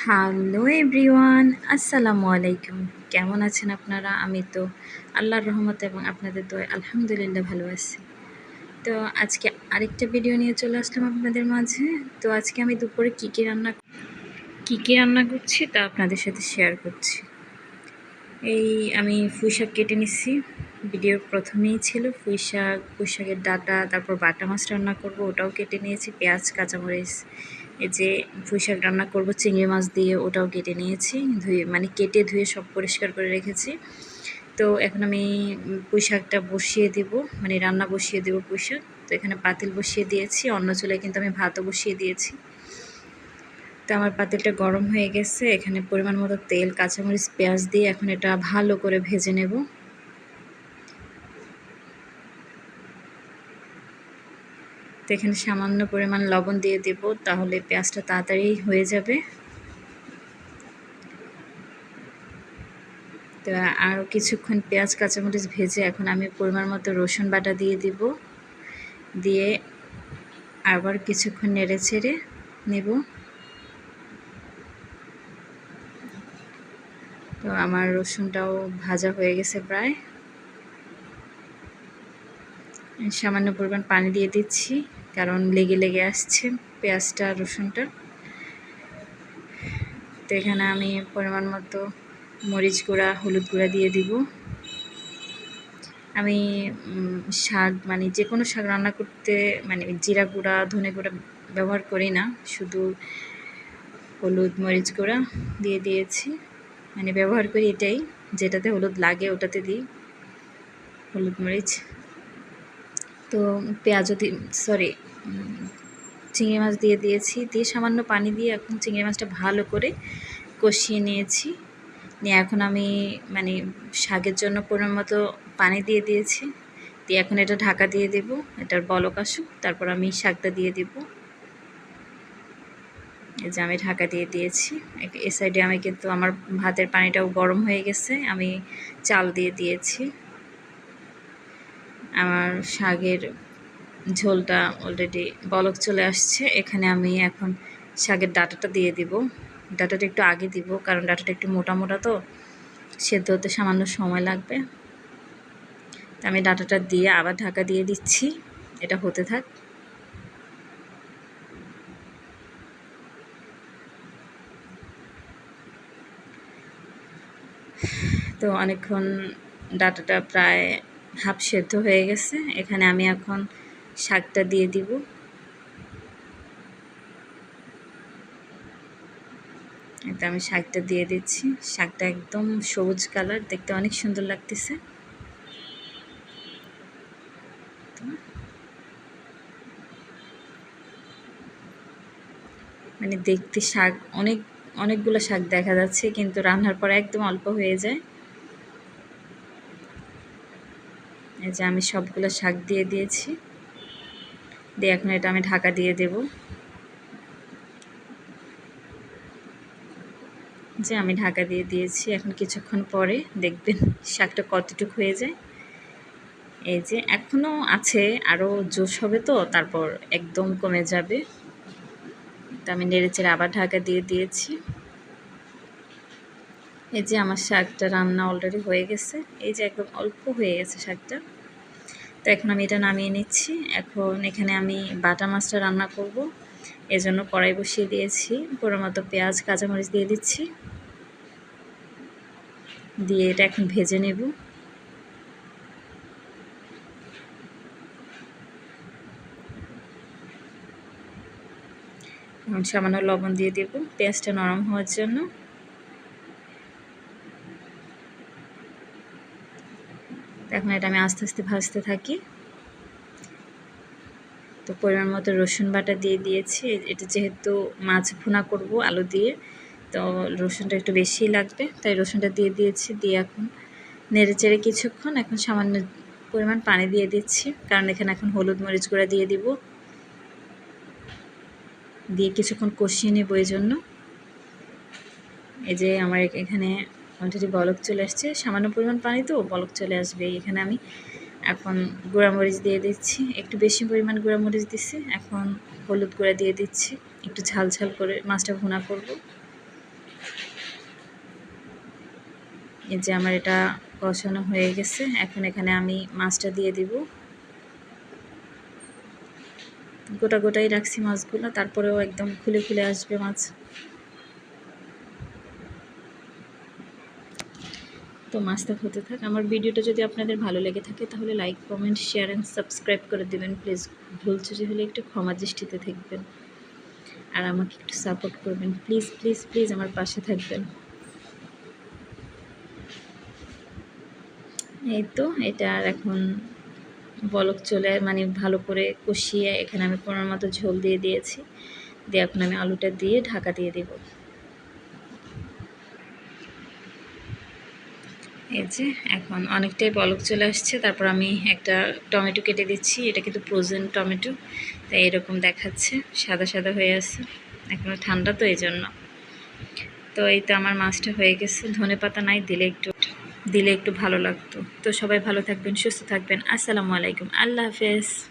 Hello everyone, আসসালামু আলাইকুম। কেমন আছেন আপনারা? আমি তো আল্লাহর রহমত এবং আপনাদের তো আলহামদুলিল্লাহ ভালো আছি। তো আজকে আরেকটা ভিডিও নিয়ে চলে আসলাম আপনাদের মাঝে। তো আজকে আমি দুপুরে কী কী রান্না কী কী রান্না করছি তা আপনাদের সাথে শেয়ার করছি। এই আমি পুঁই শাক কেটে নিচ্ছি ভিডিওর প্রথমেই ছিল পুঁই শাক ডাটা, তারপর বাটা মাছ রান্না করব, ওটাও কেটে নিয়েছি, পেঁয়াজ, কাঁচামরিচ এই যে পুঁই শাক রান্না করব, চিংড়ি মাছ দিয়ে ওটাও কেটে নিয়েছি, ধুয়ে মানে কেটে ধুয়ে সব পরিষ্কার করে রেখেছি। তো এখন আমি পুঁই শাকটা বসিয়ে দেব মানে রান্না বসিয়ে দেব পুঁই শাক। তো এখানে পাতিল বসিয়ে দিয়েছি, অন্য চুলায় কিন্তু আমি ভাতও বসিয়ে দিয়েছি। তো আমার পাতিলটা গরম হয়ে গেছে, এখানে পরিমাণ মতো তেল, কাঁচামরিচ, পেঁয়াজ দিয়ে এখন এটা ভালো করে ভেজে নেব। এখানে সামান্য পরিমাণ লবণ দিয়ে দেব, তাহলে পেঁয়াজটা তাড়াতাড়ি হয়ে যাবে। তো আরও কিছুক্ষণ পেঁয়াজ, কাঁচামরিচ ভেজে এখন আমি পরিমাণ মতো রসুন বাটা দিয়ে দিব। দিয়ে আবার কিছুক্ষণ নেড়ে ছেড়ে নেব। তো আমার রসুনটাও ভাজা হয়ে গেছে প্রায়। সামান্য পরিমাণ পানি দিয়ে দিচ্ছি, কারণ লেগে লেগে আসছে পেঁয়াজটা, রসুনটা। তো এখানে আমি পরিমাণ মতো মরিচ গুঁড়া, হলুদ গুঁড়া দিয়ে দিব। আমি শাক মানে যে কোনো শাক রান্না করতে মানে জিরা গুঁড়া, ধনে গুঁড়া ব্যবহার করি না, শুধু হলুদ, মরিচ গুঁড়া দিয়ে দিয়েছি। মানে ব্যবহার করি এটাই, যেটাতে হলুদ লাগে ওটাতে দিই। হলুদ, মরিচ। তো পেঁয়াজও দি সরি চিংড়ি মাছ দিয়ে দিয়েছি। দিয়ে সামান্য পানি দিয়ে এখন চিংড়ি মাছটা ভালো করে কষিয়ে নিয়েছি। নিয়ে এখন আমি মানে শাকের জন্য পরিমাণ মতো পানি দিয়ে দিয়েছি। দিয়ে এখন এটা ঢাকা দিয়ে দেব, এটার বলক আসুক, তারপর আমি শাকটা দিয়ে দেব। এই যে আমি ঢাকা দিয়ে দিয়েছি। এ সাইডে আমি কিন্তু আমার ভাতের পানিটাও গরম হয়ে গেছে, আমি চাল দিয়ে দিয়েছি। আমার শাকের ঝোলটা অলরেডি বলক চলে আসছে। এখানে আমি এখন শাকের ডাটাটা দিয়ে দিব। ডাটাটা একটু আগে দিব, কারণ ডাটাটা একটু মোটা মোটা তো, সেদ্ধ হতে সামান্য সময় লাগবে। আমি ডাটাটা দিয়ে আবার ঢাকা দিয়ে দিচ্ছি। এটা হতে থাক। তো অনেকক্ষণ ডাটাটা প্রায় হাফ সেদ্ধ হয়ে গেছে। এখানে আমি এখন শাকটা দিয়ে দিব। এটা আমি শাকটা দিয়ে দিচ্ছি। শাকটা একদম সবুজ কালার। দেখতে অনেক সুন্দর লাগতেছে। মানে দেখতে শাক, অনেক, অনেকগুলো শাক দেখা যাচ্ছে, কিন্তু রান্নার পর একদম অল্প হয়ে যায়। এই যে আমি সবগুলো শাক দিয়ে দিয়েছি। দিয়ে এখন এটা আমি ঢাকা দিয়ে দেব। যে আমি ঢাকা দিয়ে দিয়েছি, এখন কিছুক্ষণ পরে দেখবেন শাকটা কতটুকু হয়ে যায়। এই যে এখনও আছে আরও জোশ হবে তো, তারপর একদম কমে যাবে। তো আমি নেড়েচেড়ে আবার ঢাকা দিয়ে দিয়েছি। এই যে আমার শাকটা রান্না অলরেডি হয়ে গেছে। এই যে একদম অল্প হয়ে গেছে শাকটা। তো এখন আমি এটা নামিয়ে নিচ্ছি। এখন এখানে আমি বাটা মাছটা রান্না করব। এজন্য কড়াই বসিয়ে দিয়েছি। পুরো মতো পেঁয়াজ, কাঁচামরিচ দিয়ে দিচ্ছি। দিয়ে এটা এখন ভেজে নেব। সামান্য লবণ দিয়ে দেব। পেঁয়াজটা নরম হওয়ার জন্য। এখন এটা আমি আস্তে আস্তে ভাজতে থাকি। তো পরিমাণ মতো রসুন বাটা দিয়ে দিয়েছি। এটা যেহেতু মাছ ভুনা করব আলু দিয়ে, তো রসুনটা একটু বেশিই লাগবে। তাই রসুনটা দিয়ে দিয়েছি, দিয়ে এখন নেড়ে চেড়ে কিছুক্ষণ এখন সামান্য পরিমাণ পানি দিয়ে দিচ্ছি। কারণ এখানে এখন হলুদ মরিচ গুঁড়া দিয়ে দিব। দিয়ে কিছুক্ষণ কষিয়ে নেব এই জন্য এই যে আমার এখানে অলরেডি বলক চলে আসছে। সামান্য পরিমাণ পানি তো, বলক চলে আসবে। এখানে আমি এখন গুঁড়ামরিচ দিয়ে দিচ্ছি। একটু বেশি পরিমাণ গুঁড়ামরিচ দিচ্ছি। এখন হলুদ গুঁড়া দিয়ে দিচ্ছি। একটু ঝাল ঝাল করে মাছটা ভুনা করব। এই যে আমার এটা কষানো হয়ে গেছে। এখন এখানে আমি মাছটা দিয়ে দিব। গোটা গোটাই রাখছি মাছগুলো। তারপরেও একদম খুলে খুলে আসবে মাছ। তো মাছটা হতে থাক। আমার ভিডিওটা যদি আপনাদের ভালো লেগে থাকে, তাহলে like comment share and subscribe করে দেবেন। প্লিজ ভুল চুরি হলে একটু ক্ষমা দৃষ্টিতে থাকবেন আর আমাকে একটু সাপোর্ট করবেন। প্লিজ প্লিজ প্লিজ আমার পাশে থাকবেন। এই তো, এটা আর এখন বলক চলে মানে ভালো করে কষিয়ে এখানে আমি পনেরো মতো ঝোল দিয়ে দিয়েছি। দিয়ে এখন আমি আলুটা দিয়ে ঢাকা দিয়ে দেব। এই যে, এখন অনেকটাই বলক চলে আসছে। তারপর আমি একটা টমেটো কেটে দিচ্ছি। এটা কিন্তু ফ্রোজেন টমেটো, তাই এরকম দেখাচ্ছে। সাদা সাদা হয়ে আছে। এখনও ঠান্ডা তো এই জন্য। তো এই তো আমার মাছটা হয়ে গেছে। ধনে পাতা নাই, দিলে একটু দিলে একটু ভালো লাগতো। তো সবাই ভালো থাকবেন, সুস্থ থাকবেন। আসসালামু আলাইকুম। আল্লাহ হাফেজ।